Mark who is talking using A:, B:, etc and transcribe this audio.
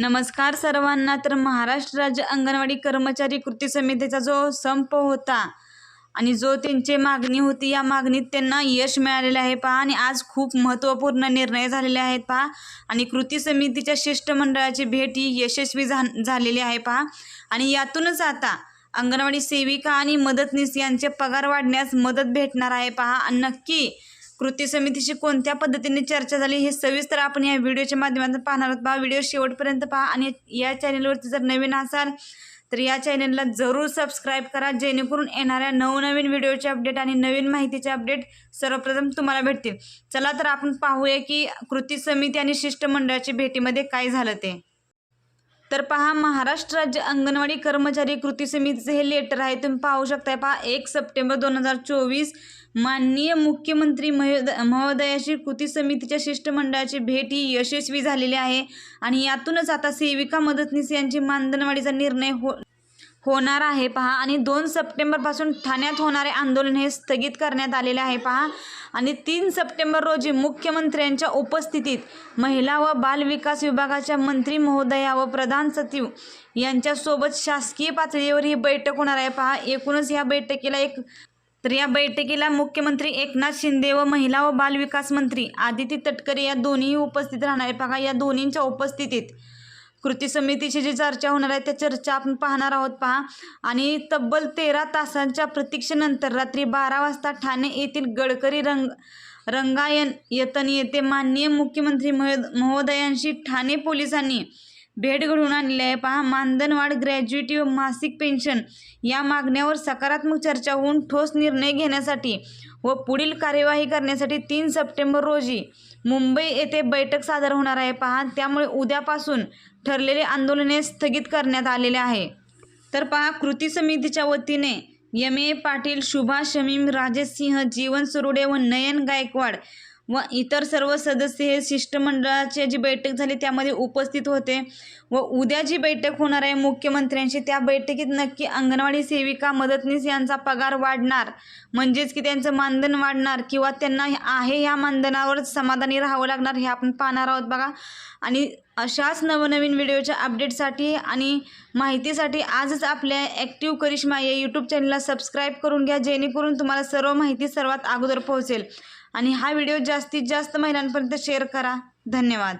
A: नमस्कार सर्वांना. तर महाराष्ट्र राज्य अंगणवाडी कर्मचारी कृती समितीचा जो संप होता आणि जो त्यांची मागणी होती या मागणीत त्यांना यश मिळालेलं आहे पहा. आणि आज खूप महत्त्वपूर्ण निर्णय झालेले आहेत पहा. आणि कृती समितीच्या शिष्टमंडळाची भेट ही यशस्वी झा झालेली आहे पहा. आणि यातूनच आता अंगणवाडी सेविका आणि मदतनीस यांचे पगार वाढण्यास मदत भेटणार आहे पहा. आणि नक्की कृती समितीशी कोणत्या पद्धतीने चर्चा झाली हे सविस्तर आपण या व्हिडिओच्या माध्यमातून पाहणार आहोत. पहा व्हिडिओ शेवटपर्यंत पहा आणि या चॅनलवरती जर नवीन असाल तर या चॅनलला जरूर सबस्क्राईब करा जेणेकरून येणाऱ्या नवनवीन व्हिडिओचे अपडेट आणि नवीन माहितीचे अपडेट सर्वप्रथम तुम्हाला भेटतील. चला तर आपण पाहूया की कृती समिती आणि शिष्टमंडळाच्या भेटीमध्ये काय झालं ते. तर पहा महाराष्ट्र राज्य अंगणवाडी कर्मचारी कृती समितीचे हे लेटर आहे. तुम्ही पाहू शकताय पहा एक सप्टेंबर दोन हजार चोवीस माननीय मुख्यमंत्री महोदयाशी कृती समितीच्या शिष्टमंडळाची भेट ही यशस्वी झालेली आहे. आणि यातूनच आता सेविका मदतनीस यांची मानधनवाढीचा निर्णय हो होणार आहे. पहा आणि दोन सप्टेंबरपासून ठाण्यात होणारे आंदोलन हे स्थगित करण्यात आलेले आहे. पहा आणि तीन सप्टेंबर रोजी मुख्यमंत्र्यांच्या उपस्थितीत महिला व बाल विकास विभागाच्या मंत्री महोदया व प्रधान सचिव यांच्यासोबत शासकीय पातळीवर ही बैठक होणार आहे. पहा एकूणच या बैठकीला एक तर या बैठकीला मुख्यमंत्री एकनाथ शिंदे व महिला व बालविकास मंत्री आदिती तटकरे या दोन्हीही उपस्थित राहणार आहे बघा या दोन्हींच्या उपस्थितीत कृती समितीची जी चर्चा होणार आहे त्या चर्चा आपण पाहणार आहोत पहा. आणि तब्बल तेरा तासांच्या प्रतीक्षेनंतर रात्री बारा वाजता ठाणे येथील गडकरी रंग रंगायन यतन येथे माननीय मुख्यमंत्री महोद महोदयांशी ठाणे पोलिसांनी भेट घडवून आणली आहे. पहा मानधनवाढ ग्रॅज्युएटी व मासिक पेन्शन या मागण्यावर सकारात्मक चर्चा होऊन ठोस निर्णय घेण्यासाठी व पुढील कार्यवाही करण्यासाठी तीन सप्टेंबर रोजी मुंबई येथे बैठक सादर होणार आहे. पहा त्यामुळे उद्यापासून ठरलेले आंदोलने स्थगित करण्यात आलेले आहे. तर पहा कृती समितीच्या वतीने यम ए पाटील शुभा शमीम राजेश सिंह जीवन सुरुडे व नयन गायकवाड व इतर सर्व सदस्य हे शिष्टमंडळाची जी बैठक झाली त्यामध्ये उपस्थित होते. व उद्या जी बैठक होणार आहे मुख्यमंत्र्यांशी त्या बैठकीत नक्की अंगणवाडी सेविका मदतनीस यांचा पगार वाढणार म्हणजेच की त्यांचं मानधन वाढणार किंवा त्यांना आहे ह्या मानधनावर समाधानी राहावं लागणार हे आपण पाहणार आहोत बघा. आणि अशाच नवनवीन व्हिडिओच्या अपडेटसाठी आणि माहितीसाठी आजच आपल्या ॲक्टिव्ह करिश्मा या यूट्यूब चॅनलला सबस्क्राईब करून घ्या जेणेकरून तुम्हाला सर्व माहिती सर्वात अगोदर पोहोचेल. आणि हा व्हिडिओ जास्तीत जास्त महिलांपर्यंत शेअर करा. धन्यवाद.